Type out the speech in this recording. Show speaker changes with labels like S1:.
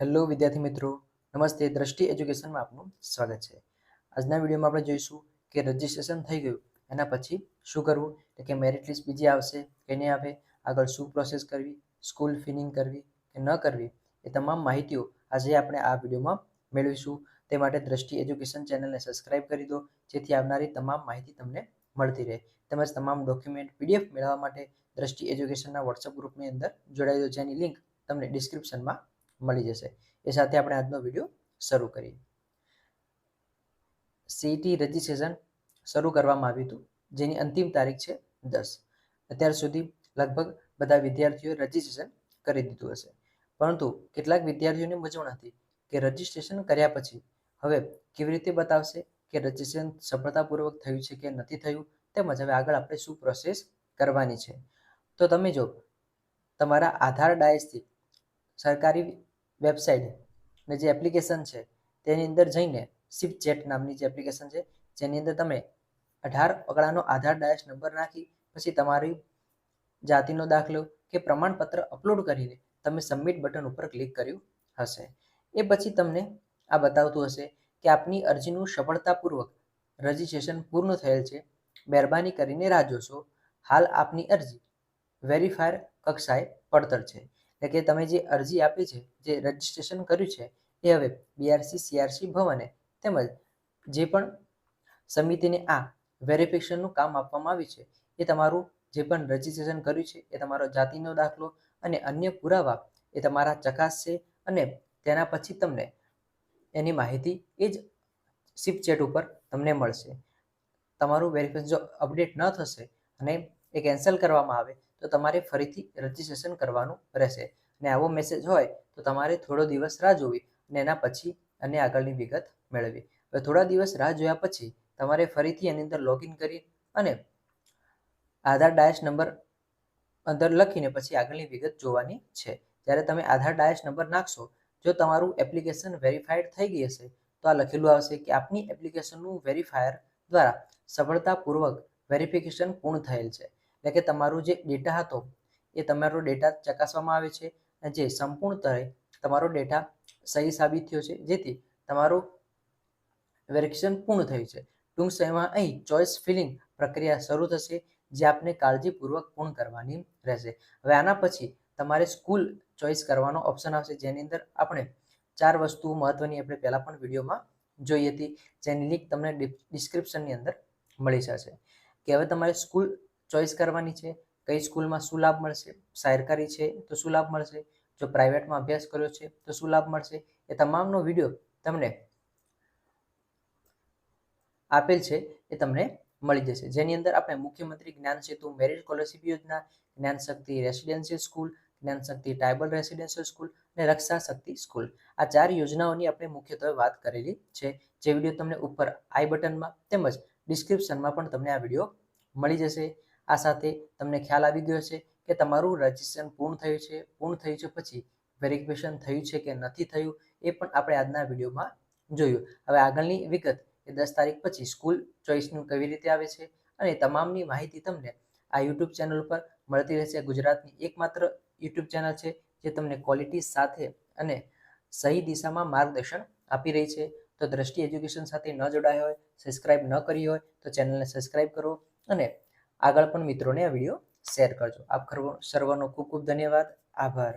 S1: Hello વિદ્યાર્થી મિત્રો. નમસ્તે. દ્રષ્ટિ એજ્યુકેશનમાં આપનું સ્વાગત છે. આજના વિડીયોમાં આપણે જોઈશું કે રજિસ્ટ્રેશન થઈ ગયું. એના પછી શું કરવું? એટલે કે મેરિટ લિસ્ટ બીજી આવશે કે નહીં આવે? આગળ શું પ્રોસેસ કરવી? સ્કૂલ ફિનિંગ કરવી કે ન કરવી? એ તમામ માહિતીઓ આજે આપણે આ વિડીયોમાં મેળવીશું. તે માટે દ્રષ્ટિ એજ્યુકેશન ચેનલને સબસ્ક્રાઇબ કરી દો, જેથી આવનારી તમામ માહિતી તમને મળતી રહે. તેમજ તમામ ડોક્યુમેન્ટ પીડીએફ મેળવવા માટે દ્રષ્ટિ એજ્યુકેશનના વોટ્સઅપ ગ્રુપની અંદર જોડાઈ દો. જેની લિંક તમને ડિસ્ક્રિપ્શનમાં મળી જશે. એ સાથે આપણે આજનો વીડિયો શરૂ કરીએ. સીટી રજિસ્ટ્રેશન શરૂ કરવામાં આવ્યું હતું, જેની અંતિમ તારીખ છે દસ. અત્યાર સુધી લગભગ બધા વિદ્યાર્થીઓએ રજિસ્ટ્રેશન કરી દીધું હશે. પરંતુ કેટલાક વિદ્યાર્થીઓને મૂંઝવણ હતી કે રજિસ્ટ્રેશન કર્યા પછી હવે કેવી રીતે બતાવશે કે રજિસ્ટ્રેશન સફળતાપૂર્વક થયું છે કે નથી થયું, તેમજ હવે આગળ આપણે શું પ્રોસેસ કરવાની છે. તો તમે જો તમારા આધાર ડાયસથી સરકારી વેબસાઇટ ને જે એપ્લિકેશન છે, તેની અંદર જઈને સિપ ચેટ નામની જે એપ્લિકેશન છે, જેની અંદર તમે અઢાર અગળાનો આધાર ડાયસ નંબર નાખી, પછી તમારી જાતિનો દાખલો કે પ્રમાણપત્ર અપલોડ કરીને તમે સબમિટ બટન ઉપર ક્લિક કર્યું હશે. એ પછી તમને આ બતાવતું હશે કે આપની અરજીનું સફળતાપૂર્વક રજિસ્ટ્રેશન પૂર્ણ થયેલ છે, મહેરબાની કરીને રાહ જોશો. હાલ આપની અરજી વેરીફાયર કક્ષાએ પડતર છે. એટલે કે તમે જે અરજી આપી છે, જે રજીસ્ટ્રેશન કર્યું છે, એ હવે બીઆરસી સીઆરસી ભવને તેમજ જે પણ સમિતિને આ વેરિફિકેશનનું કામ આપવામાં આવ્યું છે, એ તમારું જે પણ રજિસ્ટ્રેશન કર્યું છે, એ તમારો જાતિનો દાખલો અને અન્ય પુરાવા એ તમારા ચકાસશે અને તેના પછી તમને એની માહિતી એ જ સિપ ચેટ ઉપર તમને મળશે. તમારું વેરિફિકેશન જો અપડેટ ન થશે અને એ કેન્સલ કરવામાં આવે તો તમારે ફરીથી રજીસ્ટ્રેશન કરવાનું રહેશે. અને આવો મેસેજ હોય તો તમારે થોડો દિવસ રાહ જોવી અને એના પછી અને આગળની વિગત મેળવવી. હવે થોડા દિવસ રાહ જોયા પછી તમારે ફરીથી એની અંદર લોગિન કરી અને આધાર ડાયસ નંબર અંદર લખીને પછી આગળની વિગત જોવાની છે. જ્યારે તમે આધાર ડાયસ નંબર નાખશો, જો તમારું એપ્લિકેશન વેરીફાઈડ થઈ ગઈ હશે, તો આ લખેલું આવશે કે આપની એપ્લિકેશનનું વેરીફાયર દ્વારા સફળતાપૂર્વક વેરિફિકેશન પૂર્ણ થયેલ છે. એટલે કે તમારું જે ડેટા હતો, એ તમારો ડેટા ચકાસવામાં આવે છે અને જે સંપૂર્ણતરે તમારો ડેટા સહી સાબિત થયો છે, જેથી તમારું વેરિફિકેશન પૂર્ણ થયું છે. ટૂંક સમયમાં અહીં ચોઇસ ફિલિંગ પ્રક્રિયા શરૂ થશે, જે આપને કાળજીપૂર્વક પૂર્ણ કરવાની રહેશે. હવે આના પછી તમારે સ્કૂલ ચોઇસ કરવાનો ઓપ્શન આવશે, જેની અંદર આપણે ચાર વસ્તુઓ મહત્વની આપણે પહેલાં પણ વિડીયોમાં જોઈ હતી, જેની લિંક તમને ડિસ્ક્રિપ્શનની અંદર મળી જશે. કે હવે તમારે સ્કૂલ ચોઇસ કરવાની છે, કઈ સ્કૂલમાં શું લાભ મળશે સરકારી છે તો શું લાભ મળશે, જો પ્રાઇવેટમાં અભ્યાસ કર્યો છે તો શું લાભ મળશે, એ તમામનો વીડિયો તમને આપેલ છે, એ તમને મળી જશે. જેની અંદર આપણે મુખ્યમંત્રી જ્ઞાન સેતુ મેરિટ સ્કોલરશિપ યોજના, જ્ઞાન શક્તિ રેસિડેન્શિયલ સ્કૂલ, જ્ઞાન શક્તિ ટ્રાઇબલ રેસિડેન્શિયલ સ્કૂલ અને રક્ષા શક્તિ સ્કૂલ. આ ચાર યોજનાઓની આપણે મુખ્યત્વે વાત કરેલી છે. જે વીડિયો તમને ઉપર આઈ બટનમાં તેમજ ડિસ્ક્રિપ્શનમાં પણ તમને આ વીડિયો મળી જશે. આ સાથે તમને ખ્યાલ આવી ગયો છે કે તમારું રજિસ્ટ્રેશન પૂર્ણ થયું છે, પૂર્ણ થયું છે પછી વેરિફિકેશન થયું છે કે નથી થયું એ પણ આપણે આજના વિડીયોમાં જોયું. હવે આગળની વિગત એ દસ તારીખ પછી સ્કૂલ ચોઇસનું કેવી રીતે આવે છે અને તમામની માહિતી તમને આ યુટ્યુબ ચેનલ ઉપર મળતી રહેશે. ગુજરાતની એકમાત્ર યુટ્યુબ ચેનલ છે જે તમને ક્વોલિટી સાથે અને સહી દિશામાં માર્ગદર્શન આપી રહી છે. તો દ્રષ્ટિ એજ્યુકેશન સાથે ન જોડાયા હોય, સબસ્ક્રાઇબ ન કરી હોય તો ચેનલને સબસ્ક્રાઇબ કરો અને આગળ પણ મિત્રોને આ વીડિયો શેર કરજો. આપ સર્વનો ખૂબ ખૂબ ધન્યવાદ. આભાર.